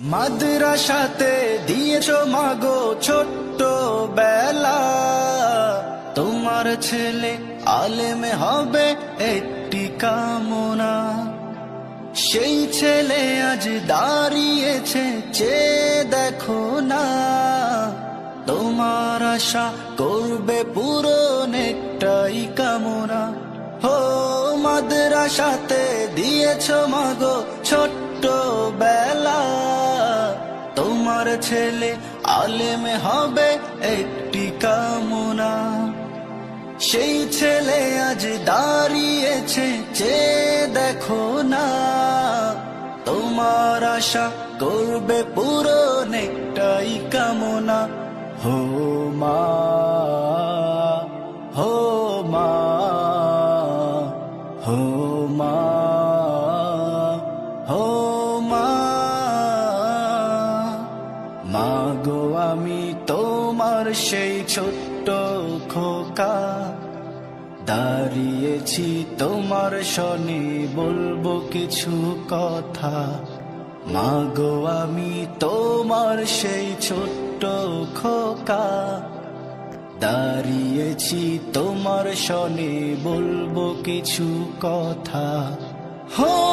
মাদ্রাসাতে দিয়েছ মাগো ছোট্ট বেলা। তোমার ছেলে আলেমে হবে একটি কামনা। সেই ছেলে আজ দাঁড়িয়েছে, চে দেখো না। তোমার আশা করবে পূরণ একটাই কামনা। হো মাদ্রাসাতে দিয়েছ মাগো ছোট্ট বেলা। তোমার ছেলে আলেমে হবে একটি কামনা। সেই ছেলে আজ দাঁড়িয়েছে চে দেখো না। তোমার আশা করবে পূরণ একটাই কামনা। হো মা হো মা, হো মাগো, আমি তোমার সেই ছোট্ট খোকা। দাঁড়িয়েছি তোমার শনি, বলব কিছু কথা। মাগো, আমি তোমার সেই ছোট্ট খোকা। দাঁড়িয়েছি তোমার শনি, বলব কিছু কথা। হো